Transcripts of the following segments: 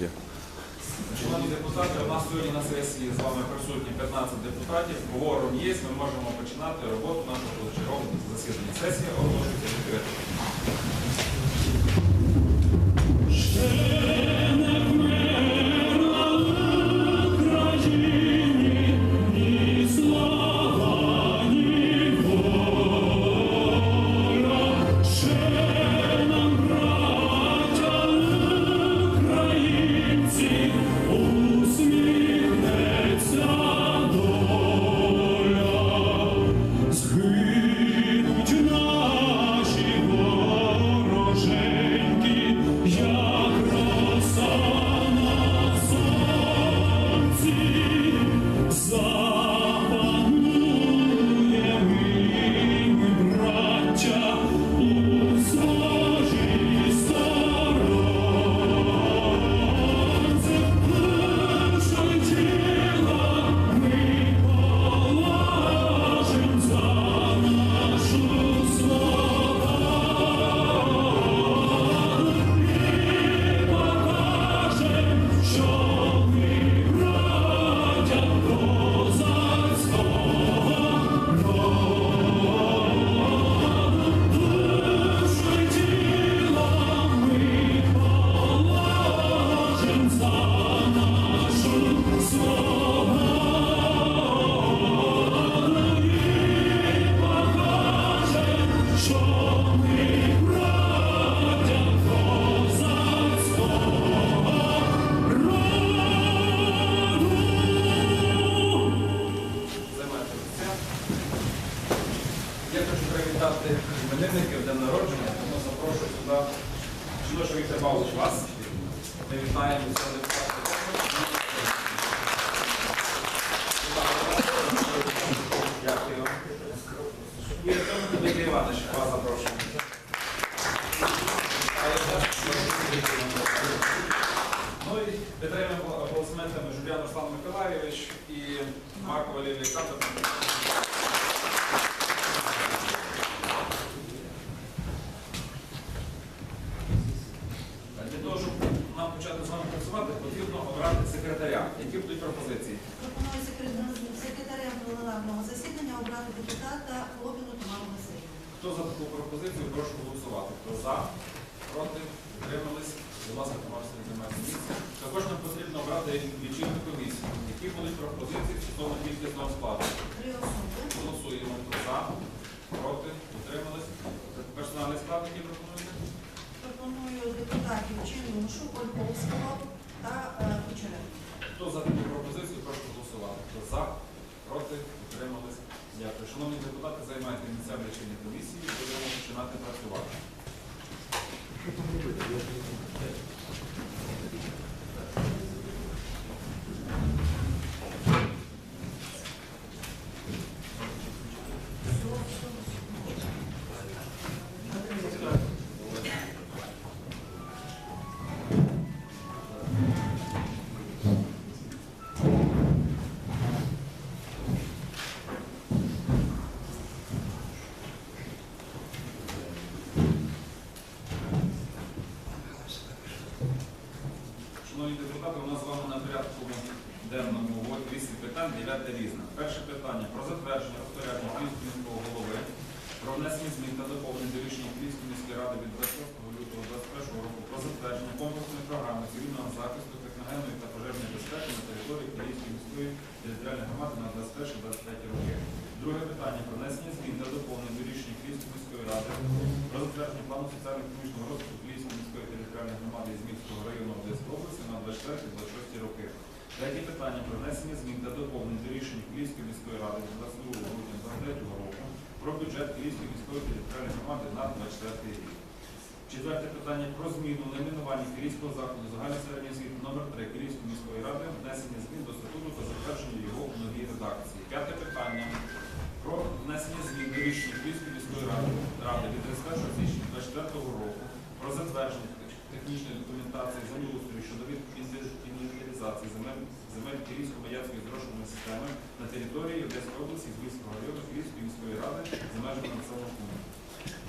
Є. Шановні депутати, у нас сьогодні на сесії з вами присутні 15 депутатів. Говором є, ми можемо починати роботу нашого позачергового засідання. Сесія оголошується відкритою. Іменинників день народження, тому запрошую сюди Віктор Павлович вас. Ми вітаємо цього депутата. Дякую. І Артем Дмитрий Іванович, вас запрошую. Ну і підтримуємо аплодисментами Жубян Руслан Миколаєвич і Марко Валерій Олександрович. Для того, щоб нам почати з вами працювати, потрібно обрати секретаря. Які будуть пропозиції? Пропоную секретаря- пленарного засідання обрати депутата Лобіну Тамару Васильівну. Хто за таку пропозицію, прошу голосувати. Хто за, проти, утримались. Будь ласка, Васильівна, займайте місце. Також нам потрібно обрати лічильну комісію. Які будуть пропозиції стосовно кількісного складу? Три особи. Голосуємо. Хто за, проти, утримались. Персональний склад, який пропонуєте? Пропоную депутатів Чинушу, Ольговського та е, Кучеренка. Хто за таку пропозицію, прошу голосувати. Хто за, проти, утримались. Дякую. Шановні депутати, займайте місця в лічильній комісії. Будемо починати працювати. Порядку денному от 8 питань, 9 різне. Перше питання про затвердження розпорядження Київського міського голови про внесення змін та доповнень до рішення Київської міської ради від 26 лютого 2021 року про затвердження комплексної програми цивільного захисту техногенної та пожежної безпеки на території Київської міської територіальної громади на 21-23 роки. Друге питання про внесення змін та доповнень до рішення Київської міської ради про затвердження плану соціально-економічного розвитку Київської міської територіальної громади Ізмінського району Одеської області на 24-26 роки. Третє питання про внесення змін та доповнень до рішення Київської міської ради 22 грудня 2023 року про бюджет Київської міської територіальної громади на 24 рік. Четверте питання про зміну найменування Київського закладу загальної середньої освіти номер 3 Київської міської ради, внесення змін до статуту та затвердження його в новій редакції. П'яте питання про внесення змін до рішення Київської міської ради, ради від 31 січня 2024 року про затвердження технічної документації землеустрою щодо інвентаризації земель, земель Київсько-Боярської зрошеної системи на території Одеської області, Збільського району Київської міської ради за межами населеного пункту.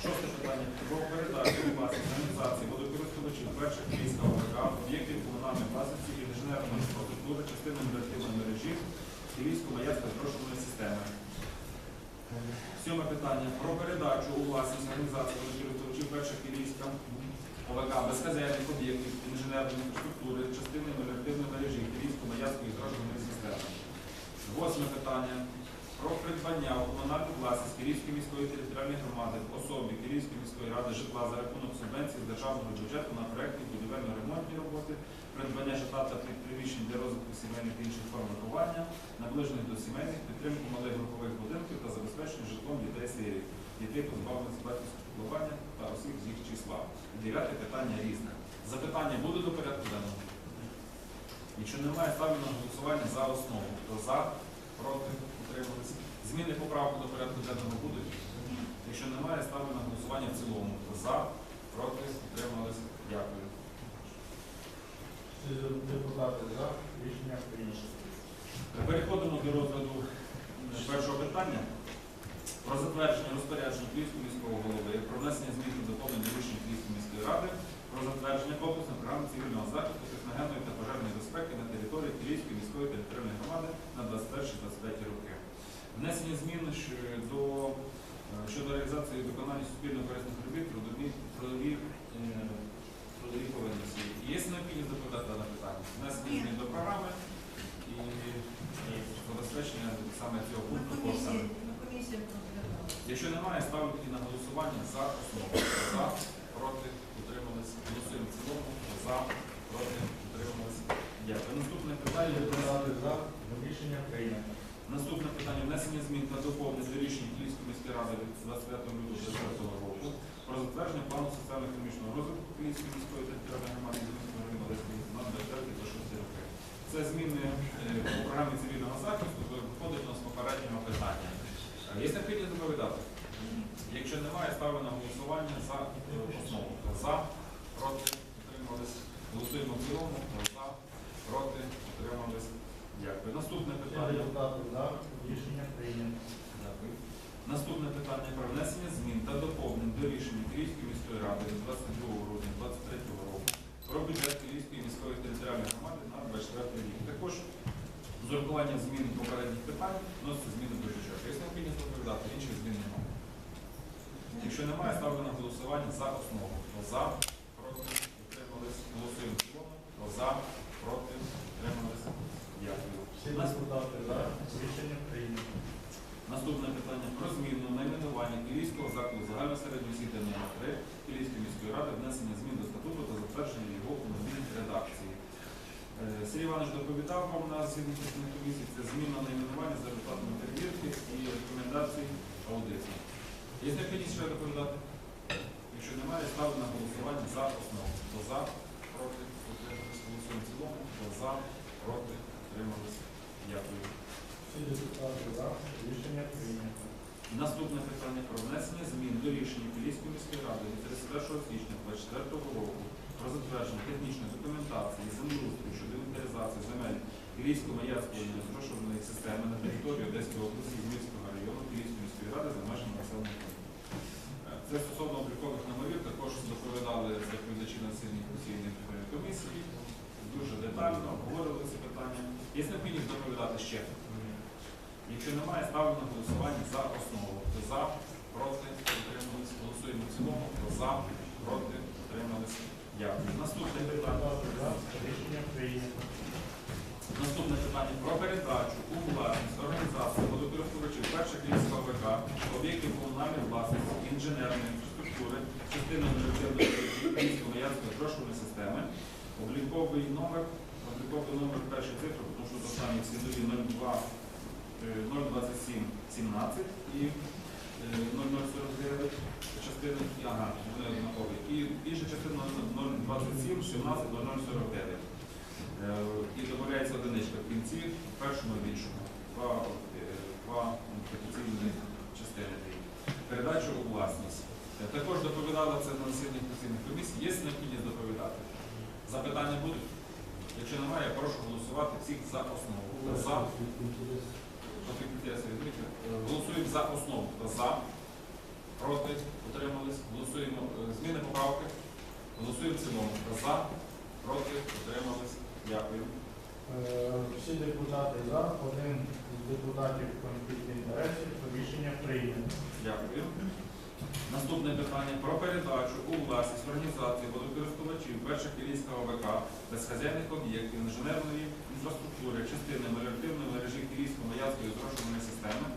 Шосте питання про передачу у власність організації водокористування перших війська ОВК, об'єктів комунальної власності і інженерної інфраструктури, частини інвертивної мережі Київської маяцької зрошувальної системи. Сьоме питання про передачу у власність організації користувачів перших війська ОВК безхазяйних об'єктів інженерної інфраструктури, частини інвертивної мережі Київської маяцької зрошувальної системи. Восьме питання про придбання у комунальну власність Київської міської територіальної громади особі Київської міської ради житла за рахунок субвенції з державного бюджету на проєктні будівельно-ремонтні роботи, придбання житла та приміщень для розвитку сімейних та інших форм виховання, наближених до сімейних, підтримку малих групових будинків та забезпечення житлом дітей сирів, дітей позбавлених батьківського піклування та осіб з їх числа. Дев'яте питання різне. Запитання буде до порядку денного? Якщо немає, ставлю на голосування за основу. Хто за, проти, утримались. Зміни поправки до порядку денного будуть? Якщо немає, ставлю на голосування в цілому. Хто за, проти, утримались. Дякую. Депутати за. Рішення прийнято. Переходимо до розгляду першого питання про затвердження розпорядження Київського міського голови про внесення змін до доповнень до рішення Київської міської ради про затвердження комплексної програми цивільного захисту техногенної та пожежної безпеки на території Київської міської територіальної громади на 21-25 роки. Внесення змін щодо, е, щодо реалізації виконання суспільно корисних робіт трудові, трудові, е, трудові повинності. Є необхідність доповідати дане питання? Внесення змін до програми і і забезпечення саме цього На пункту комісії, коштами. на комісії розглядали. Якщо немає, ставлю тоді на голосування за основу. За, проти, утримались. Голосуємо в цілому. За, проти, утримались. Дякую. Наступне питання. Депутати за. Рішення прийнято. Наступне питання внесення змін та доповнень до рішення Київської міської ради від 25 лютого 2024 року про затвердження плану соціально-економічного розвитку Київської міської територіальної громади Зміського району на 24 та 6 роки. Це зміни е, по програмі цивільного захисту, виходить у нас попереднього питання. Є необхідність доповідати? Якщо немає, ставлю на голосування за основу. За, проти, утримались. Голосуємо в цілому. За, проти, утримались. Дякую. Наступне питання. Рішення прийнято. Дякую. Наступне питання про внесення змін та доповнень до рішення Київської міської ради від 22 грудня 2023 року про бюджет Київської міської територіальної громади на 24 рік. Також з урахуванням змін попередніх питань вносяться зміни до бюджету. Якщо необхідність доповідати, інших змін немає. Якщо немає, ставлю на голосування за основу. За, проти. Голосуємо в цілому. Хто за, проти, утримались. Дякую. Всі депутати за. Рішення прийнято. Наступне питання про зміну найменування Київського закладу загальної середньої освіти номер 3 Київської міської ради, внесення змін до статуту та затвердження його у новій редакції. Е, Сергій Іванович доповідав вам на засіданні комісії. Це зміна найменування за результатами перевірки і рекомендацій аудиту. Є необхідність ще доповідати? Якщо немає, ставлю на голосування за основу. Хто за, проти, утримались, голосуємо в цілому. Хто за, проти, утримались. Дякую. Всі депутати за. Рішення прийнято. Наступне питання про внесення змін до рішення Київської міської ради від 31 січня 2024 року про затвердження технічної документації землеустрою щодо інвентаризації земель Київської маяцької зрошувальної системи на території Одеської області Змірського району Київської міської ради за межами населених пунктів. Це стосовно облікових номерів, також доповідали доповідачі на сильних постійних е. Дуже детально обговорили ці питання. Є необхідність доповідати ще. Якщо немає, ставлю на голосування за основу. Хто за, проти, утримались. Голосуємо в цілому. Хто за, проти, утримались. Дякую. Наступне питання. Рішення прийнято. Наступне питання про передачу у власність організації водокористувачів перших ліс ОВК, об'єктів комунальної власності, інженерної інфраструктури, частини інженерної Київської маяцької зрошувальної системи, обліковий номер, обліковий номер першої цифри, тому що до самі всі нові 02 е, 027 17 і е, 0049 частини, ага, вони однакові. І інша частина 027 17 0049. Е, І додається одиничка в кінці, в першому і в іншому. Два, е, два офіційні частини. Передачу у власність. Е, Також доповідала це на засіданні постійних комісій. Є необхідність доповідати? Запитання будуть? Якщо немає, я прошу голосувати всіх за основу. За. Голосуємо за основу. За? Проти? Утримались? Голосуємо. Е, Зміни поправки? Голосуємо в цілому. За, проти, утримались. Дякую. Е, Всі депутати за, один з депутатів конфлікт інтересів, рішення прийнято. Дякую. Наступне питання про передачу у власність організації водокористувачів перших Київського ВК безхазяйних об'єктів інженерної інфраструктури частини меліоративної мережі Київської Маянської зрошувальної системи.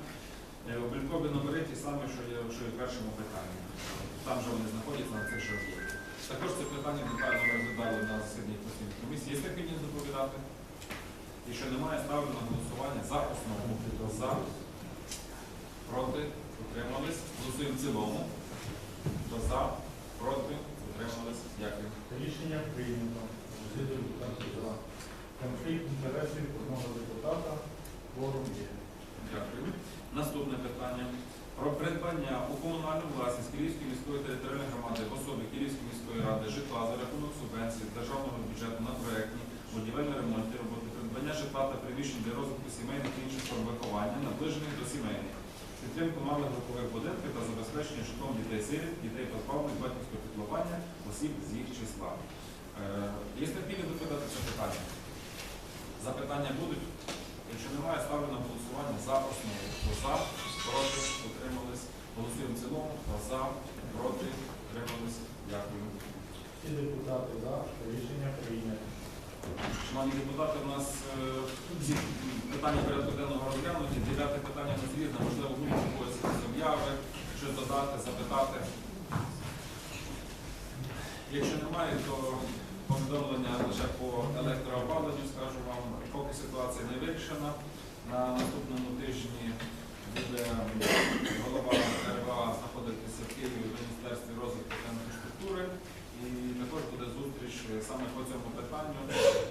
Е, Облікові номери ті самі, що є в першому питанні. Там же вони знаходяться на цих шаржах. Також це питання детально розглядали на засіданні постійної комісії. Є необхідність доповідати? Якщо немає, ставлю на голосування за основу. За, проти, утримались. Голосуємо в цілому. Хто за, проти, утримались. Дякую. Рішення прийнято. Всі депутати за. Конфлікт інтересів одного депутата. Форум є. Дякую. Наступне питання. Про придбання у комунальну власність Київської міської територіальної громади в особі Київської міської ради житла за рахунок субвенції з державного бюджету на проектні будівельно-ремонтні роботи, придбання житла та приміщень для розвитку сімейних інших форм виховання, наближених до сімейних, підтримку малих групових будинків та забезпечення житлом дітей сиріт, дітей позбавлених батьківського піклування, осіб з їх числа. Е, Є необхідність доповідати це питання? Запитання будуть? Якщо немає, ставлю на голосування за основу. Хто за, проти, утримались. Голосуємо цілому. Хто за, проти, утримались. Дякую. Всі депутати за. Рішення прийнято. Шановні депутати, у нас е, всі питання порядку денного розглянуті. Дев'яте питання не зрізне. Можливо, будуть якісь обяви, щось додати, запитати. Якщо немає, то повідомлення лише по електроопаленню, скажу вам, поки ситуація не вирішена. На наступному тижні буде голова РВА знаходитися в Києві в Міністерстві розвитку та інфраструктури. І також буде зустріч е, саме по цьому питанню.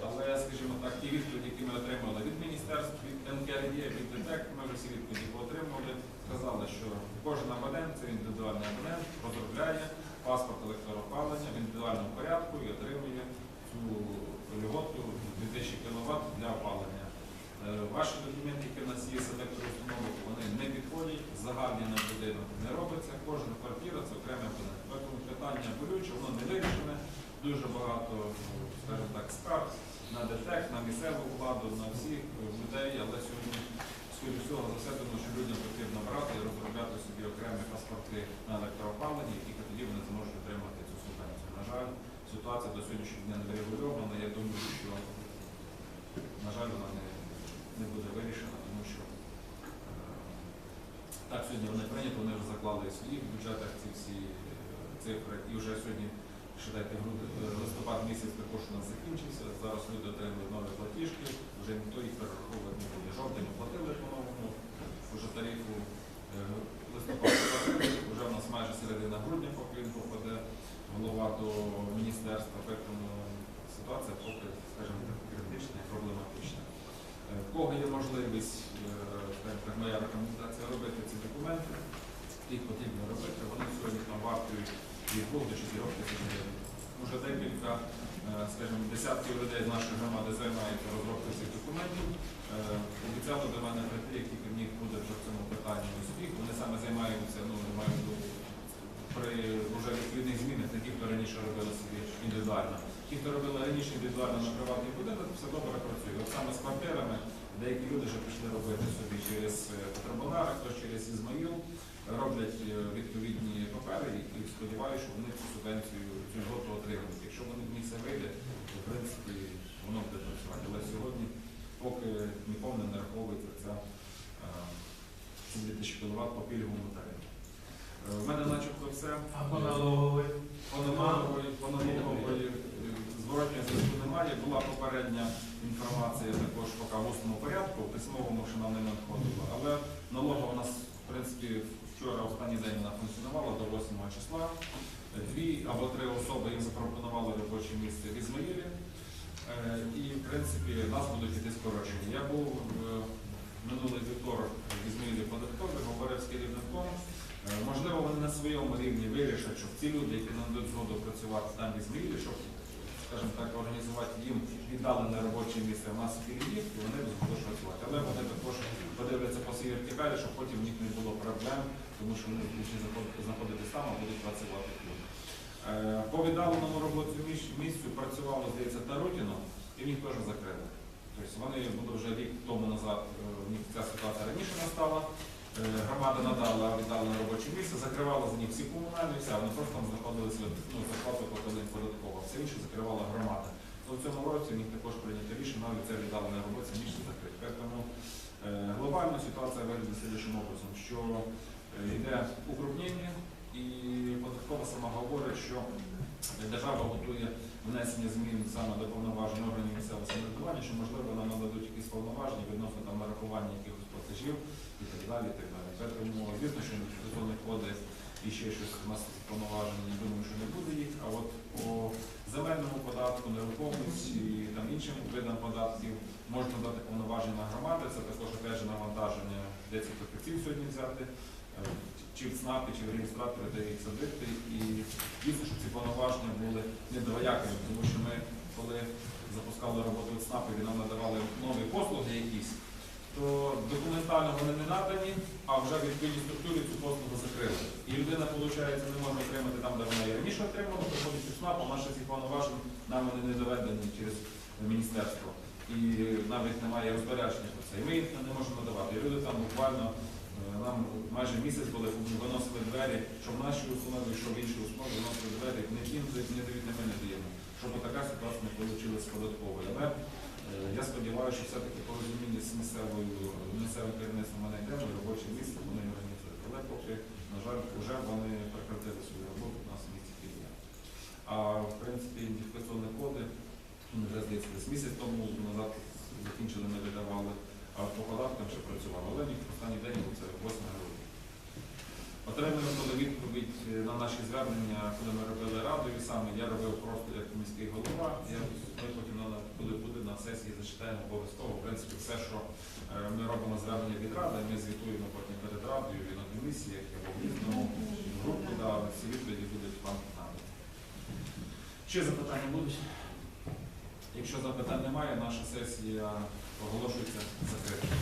Але, скажімо так, ті відповіді, які ми отримали від міністерств, від НКРЄ, від ДТЕК, ми вже всі відповіді отримали. Сказали, що кожен абонент це індивідуальний абонент, розробляє паспорт електроопалення в індивідуальному порядку і отримує цю льготу 2000 кВт для опалення. Е, Ваші документи, які в нас є з електроустановок, вони не підходять, загальні на будинок не робиться, кожна квартира це окремий абонент. Тому питання болюче, воно не вирішене, дуже багато, ну, скажімо так, скарг на ДТЕК, на місцеву владу, на всіх е, людей, але сьогодні, скоріше всього, за все, думаю, що людям потрібно брати і розробляти собі окремі паспорти на електроопалення, і тоді вони зможуть отримати цю субвенцію. На жаль, ситуація до сьогоднішнього дня не врегульована, я думаю, що, на жаль, вона не, не буде вирішена, тому що е, так сьогодні вони прийняті, вони вже заклали в своїх бюджетах ці всі е, цифри. І вже сьогодні, груди, е, листопад місяць також у нас закінчився. Зараз люди отримують нові платіжки, вже ніхто їх перераховувати не буде. Жовтень оплатили по вже тарифу. Е, Листопад оплатили, вже в нас майже середина грудня, поки він попаде голова до міністерства, тому ситуація поки, скажімо так, критична і проблематична. Е, В кого є можливість, е, так, моя рекомендація робити ці документи, їх потрібно робити, вони сьогодні там вартують від 2 до 4 тисяч гривень. Уже декілька, е, скажімо, десятків людей з нашої громади займаються розробкою цих документів. Е, Обіцяли до мене прийти, як тільки в них буде в цьому питанні успіх. Вони саме займаються, ну, я маю в виду, при вже відповідних змінах, не ті, хто раніше робили собі індивідуально. Ті, хто робили раніше індивідуально на приватний будинок, все добре працює. От саме з квартирами деякі люди вже пішли робити собі через е, Петробонара, хтось через Ізмаїл, роблять е, відповідні папери і сподіваюся, що вони цю субвенцію цю льготу отримують. Якщо вони в них вийде, то в принципі воно буде працювати. Але сьогодні, поки нікому не нараховується ця е, 7000 кВт по пільговому тарифу. Е, В мене начебто все. Налоговий. По налогової, по налогової е, зворотнього зв'язку немає. Була попередня інформація також поки в усному порядку, в письмовому ще нам не надходила. Але налогова у нас, в принципі, вчора останній день вона функціонувала до 8 числа. Дві або три особи їм запропонували робоче місце в Ізмаїлі. Е, І, в принципі, нас будуть іти скорочені. Я був е, минулий вівторок в Ізмаїлі податкові, говорив з керівником. Е, Можливо, вони на своєму рівні вирішать, щоб ці люди, які нададуть згоду працювати там в Ізмаїлі, щоб, скажімо так, організувати їм віддалене робоче місце в нас в і вони будуть працювати. Але вони також подивляться по своїй вертикалі, щоб потім в них не було проблем, тому що вони будуть знаходитись там, а будуть працювати тут. Е, По віддаленому робочу міс- місцю працювало, здається, Тарутіно, і в них теж закрили. Тобто вони буде вже рік тому назад, е, в них ця ситуація раніше настала. Е, Громада надала віддалене робоче місце, закривала з них всі комунальні, все, вони просто там знаходилися, ну, інше закривала громада. То в цьому році в них також прийнято рішення навіть це віддалене робоче місце закрити. Тому е, глобальна ситуація виглядає слідчим образом, що е, йде укрупнення і податкова сама говорить, що держава готує внесення змін саме до повноважень органів місцевого самоврядування, що можливо нам нададуть якісь повноваження відносно там нарахування якихось платежів і так далі. І так далі. Тому звісно, що інвестиційні коди і ще щось у нас повноважень, я думаю, що не буде їх. А от по земельному податку, нерухомості і там іншим видам податків можна дати повноваження на громади. Це також же навантаження 10 фахівців сьогодні взяти. е, Чи в ЦНАПі, чи в реєстраторі, де їх садити. І дійсно, щоб ці повноваження були недвоякими, тому що ми, коли запускали роботу в ЦНАПі, і нам надавали нові послуги якісь, то документально вони не надані, а вже в відповідній структурі цю послугу закрили. І людина, виходить, не може отримати там, де вона і раніше отримала, приходить у СНАП, а наші ці повноважень нам вони не доведені через міністерство. І навіть немає розпорядження про це. І ми їх не можемо надавати. І люди там буквально е, нам майже місяць були, виносили двері, що в нашій установі, що в іншій установі виносили двері, не тим, не дають, ми не даємо. Щоб така ситуація не вийшла з податковою. Е, я сподіваюся, що все-таки порозуміння з місцевою місцевим керівництвом мене йдемо, і робоче місце вони організують. Але поки, на жаль, вже вони прекратили свою роботу у нас в місті Києві. А в принципі, ідентифікаційні коди, вже здається, десь місяць тому назад закінчили, не видавали, а по податкам ще працювали. Але ні, останній день це 8 грудня. Отримали відповідь е, на наші звернення, коли ми робили радою саме, я робив просто як міський голова. Я, ми потім, буде на сесії, зачитаємо обов'язково. В принципі, все, що е, ми робимо звернення від ради, ми звітуємо потім перед радою і на комісіях, або в різному групу, да, всі відповіді будуть вам надані. Ще запитання будуть? Якщо запитань немає, наша сесія оголошується закритою.